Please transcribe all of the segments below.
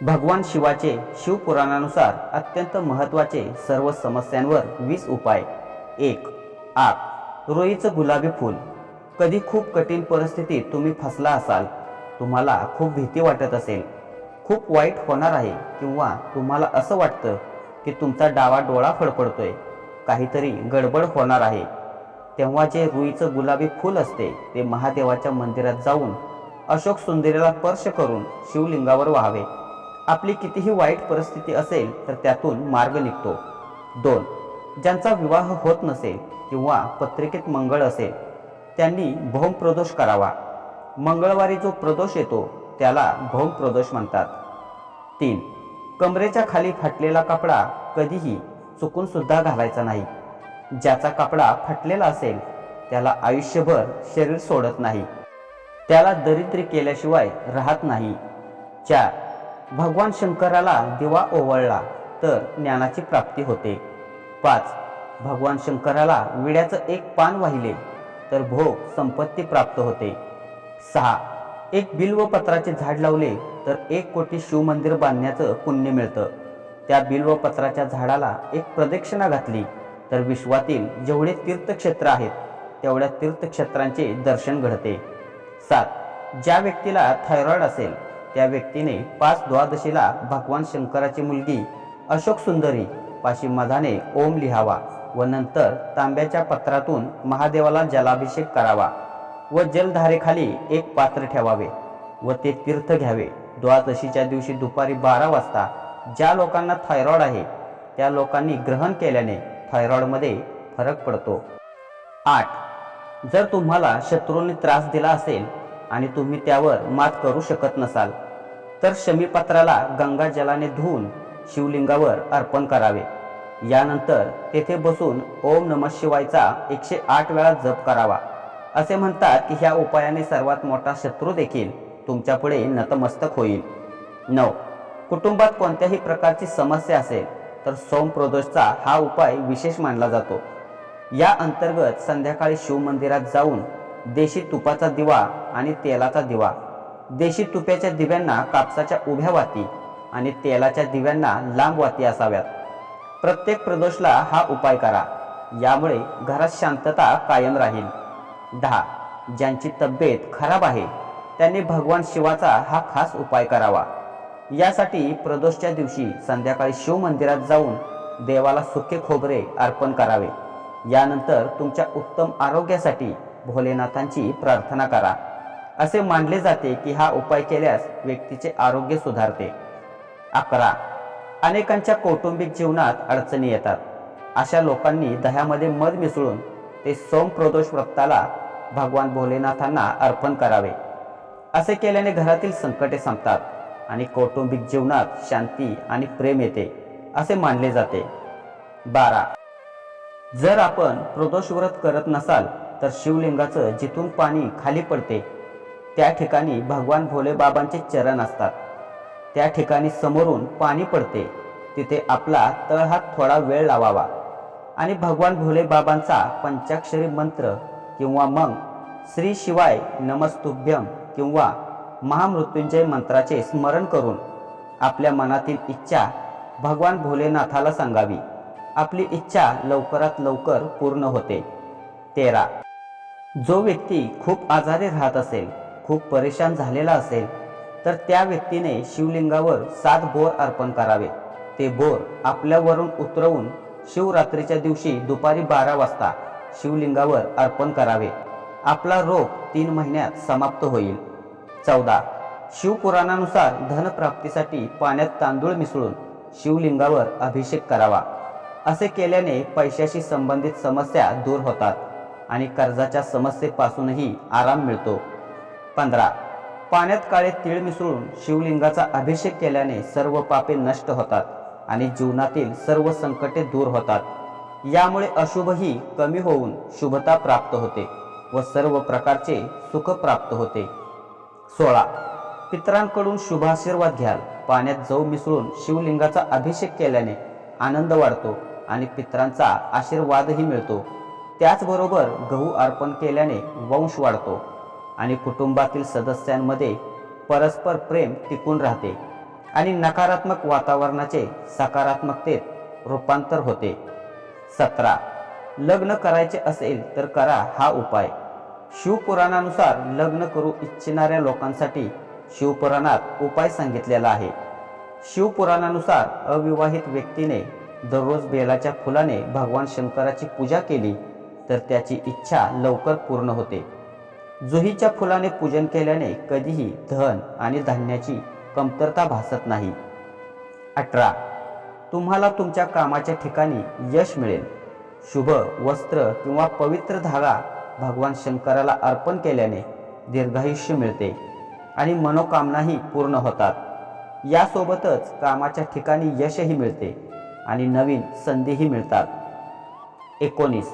भगवान शिवाचे शिवपुराणानुसार अत्यंत महत्त्वाचे सर्व समस्यांवर वीस उपाय. एक आग. रोईचं गुलाबी फूल. कधी खूप कठीण परिस्थितीत तुम्ही फसला असाल तुम्हाला खूप भीती वाटत असेल खूप वाईट होणार आहे किंवा तुम्हाला असं वाटतं की तुमचा डावा डोळा फडफडतोय काहीतरी गडबड होणार आहे. तेव्हा जे रुईचं गुलाबी फूल असते ते महादेवाच्या मंदिरात जाऊन अशोक सुंदरीला स्पर्श करून शिवलिंगावर व्हावे. आपली कितीही वाईट परिस्थिती असेल तर त्यातून मार्ग निघतो. दोन ज्यांचा विवाह होत नसेल किंवा पत्रिकेत मंगळ असेल त्यांनी भौम प्रदोष करावा. मंगळवारी जो प्रदोष येतो त्याला भौम प्रदोष म्हणतात. तीन कमरेच्या खाली फाटलेला कपडा कधीही चुकून सुद्धा घालायचा नाही. ज्याचा कपडा फाटलेला असेल त्याला आयुष्यभर शरीर सोडत नाही. त्याला दरिद्री केल्याशिवाय राहत नाही. चार भगवान शंकराला दिवा ओवळला तर ज्ञानाची प्राप्ती होते. पाच भगवान शंकराला विड्याचं एक पान वाहिले तर भोग संपत्ती प्राप्त होते. सहा एक बिल्वपत्राचे झाड लावले तर एक कोटी शिवमंदिर बांधण्याचं पुण्य मिळतं. त्या बिल्वपत्राच्या झाडाला एक प्रदक्षिणा घातली तर विश्वातील जेवढे तीर्थक्षेत्र आहेत तेवढ्या तीर्थक्षेत्रांचे दर्शन घडते. सात ज्या व्यक्तीला थायरॉईड असेल त्या व्यक्तीने पाच द्वादशीला भगवान शंकराची मुलगी अशोक सुंदरी पाशी मधाने ओम लिहावा व नंतर तांब्याच्या पत्रातून महादेवाला जलाभिषेक करावा व जलधारेखाली एक पात्र ठेवावे व ते तीर्थ घ्यावे. द्वादशीच्या दिवशी दुपारी बारा वाजता ज्या लोकांना थायरॉइड आहे त्या लोकांनी ग्रहण केल्याने थायरॉइडमध्ये फरक पडतो. आठ. जर तुम्हाला शत्रूंनी त्रास दिला असेल आणि तुम्ही त्यावर मात करू शकत नसाल तर शमीपत्राला गंगा जलाने धुवून शिवलिंगावर अर्पण करावे. यानंतर तेथे बसून ओम नम शिवायचा एकशे आठ वेळा जप करावा. असे म्हणतात की ह्या उपायाने सर्वात मोठा शत्रू देखील तुमच्यापुढे नतमस्तक होईल. नऊ. कुटुंबात कोणत्याही प्रकारची समस्या असेल तर सोमप्रदोषचा हा उपाय विशेष मानला जातो. या अंतर्गत संध्याकाळी शिवमंदिरात जाऊन देशी तुपाचा दिवा आणि तेलाचा दिवा देशी तुप्याच्या दिव्यांना कापसाच्या उभ्या वाती आणि तेलाच्या दिव्यांना लांब वाती असाव्यात. प्रत्येक प्रदोषला हा उपाय करा. यामुळे घरात शांतता कायम राहील. दहा. ज्यांची तब्येत खराब आहे त्यांनी भगवान शिवाचा हा खास उपाय करावा. यासाठी प्रदोषच्या दिवशी संध्याकाळी शिव मंदिरात जाऊन देवाला सुखे खोबरे अर्पण करावे. यानंतर तुमच्या उत्तम आरोग्यासाठी भोलेनाथांची प्रार्थना करा. असे मानले जाते की हा उपाय केल्यास व्यक्तीचे आरोग्य सुधारते. अकरा. अनेकांच्या कौटुंबिक जीवनात अडचणी येतात. अशा लोकांनी दह्यामध्ये मध मिसळून ते सोमप्रदोष व्रताला भगवान भोलेनाथांना अर्पण करावे. असे केल्याने घरातील संकटे संपतात आणि कौटुंबिक जीवनात शांती आणि प्रेम येते असे मानले जाते. बारा. जर आपण प्रदोष व्रत करत नसाल तर शिवलिंगाचं जिथून पाणी खाली पडते त्या ठिकाणी भगवान भोलेबाबांचे चरण असतात. त्या ठिकाणी समोरून पाणी पडते. तिथे आपला तळहात थोडा वेळ लावावा. आणि भगवान भोलेबाबांचा पंचाक्षरी मंत्र किंवा मग श्री शिवाय नमस्तुभ्यम किंवा महामृत्युंजय मंत्राचे स्मरण करून आपल्या मनातील इच्छा भगवान भोलेनाथाला सांगावी. आपली इच्छा लवकरात लवकर पूर्ण होते. तेरा. जो व्यक्ती खूप आजारी राहत असेल खूप परेशान झालेला असेल तर त्या व्यक्तीने शिवलिंगावर सात बोर अर्पण करावे. ते बोर आपल्यावरून उतरवून शिवरात्रीच्या दिवशी दुपारी बारा वाजता शिवलिंगावर अर्पण करावे. आपला रोग तीन महिन्यात समाप्त होईल. चौदा. शिवपुराणानुसार धनप्राप्तीसाठी पाण्यात तांदूळ मिसळून शिवलिंगावर अभिषेक करावा. असे केल्याने पैशाशी संबंधित समस्या दूर होतात आणि कर्जाच्या समस्येपासूनही आराम मिळतो. पंधरा. पाण्यात काळे तीळ मिसळून शिवलिंगाचा अभिषेक केल्याने सर्व पापे नष्ट होतात आणि जीवनातील सर्व संकटे दूर होतात. यामुळे अशुभही कमी होऊन शुभता प्राप्त होते व सर्व प्रकारचे सुख प्राप्त होते. सोळा. पितरांकडून शुभाशीर्वाद घ्याल. पाण्यात जव मिसळून शिवलिंगाचा अभिषेक केल्याने आनंद वाढतो आणि पितरांचा आशीर्वादही मिळतो. त्याचबरोबर गहू अर्पण केल्याने वंश वाढतो. आणि कुटुंबातील सदस्यांमध्ये परस्पर प्रेम टिकून राहते आणि नकारात्मक वातावरणाचे सकारात्मकतेत रूपांतर होते. सतरा. लग्न करायचे असेल तर करा हा उपाय. शिवपुराणानुसार लग्न करू इच्छिणाऱ्या लोकांसाठी शिवपुराणात उपाय सांगितलेला आहे. शिवपुराणानुसार अविवाहित व्यक्तीने दररोज बेलाच्या फुलाने भगवान शंकराची पूजा केली तर त्याची इच्छा लवकर पूर्ण होते. जुहीच्या फुलाने पूजन केल्याने कधीही धन आणि धान्याची कमतरता भासत नाही. अठरा. तुम्हाला तुमच्या कामाच्या ठिकाणी यश मिळेल. शुभ वस्त्र किंवा पवित्र धागा भगवान शंकराला अर्पण केल्याने दीर्घायुष्य मिळते आणि मनोकामनाही पूर्ण होतात. यासोबतच कामाच्या ठिकाणी यशही मिळते आणि नवीन संधीही मिळतात. एकोणीस.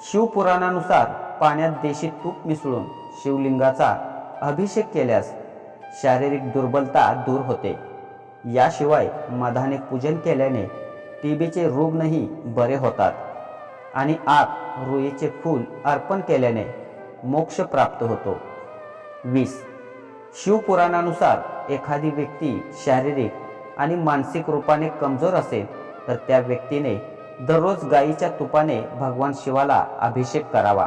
शिवपुराणानुसार पाण्यात देशी तूप मिसळून शिवलिंगाचा अभिषेक केल्यास शारीरिक दुर्बलता दूर होते. याशिवाय मधाने पूजन केल्याने टीबीचे रुग्णही बरे होतात आणि आत रुईचे फूल अर्पण केल्याने मोक्ष प्राप्त होतो. वीस. शिवपुराणानुसार एखादी व्यक्ती शारीरिक आणि मानसिक रूपाने कमजोर असेल तर त्या व्यक्तीने दररोज गाईच्या तुपाने भगवान शिवाला अभिषेक करावा.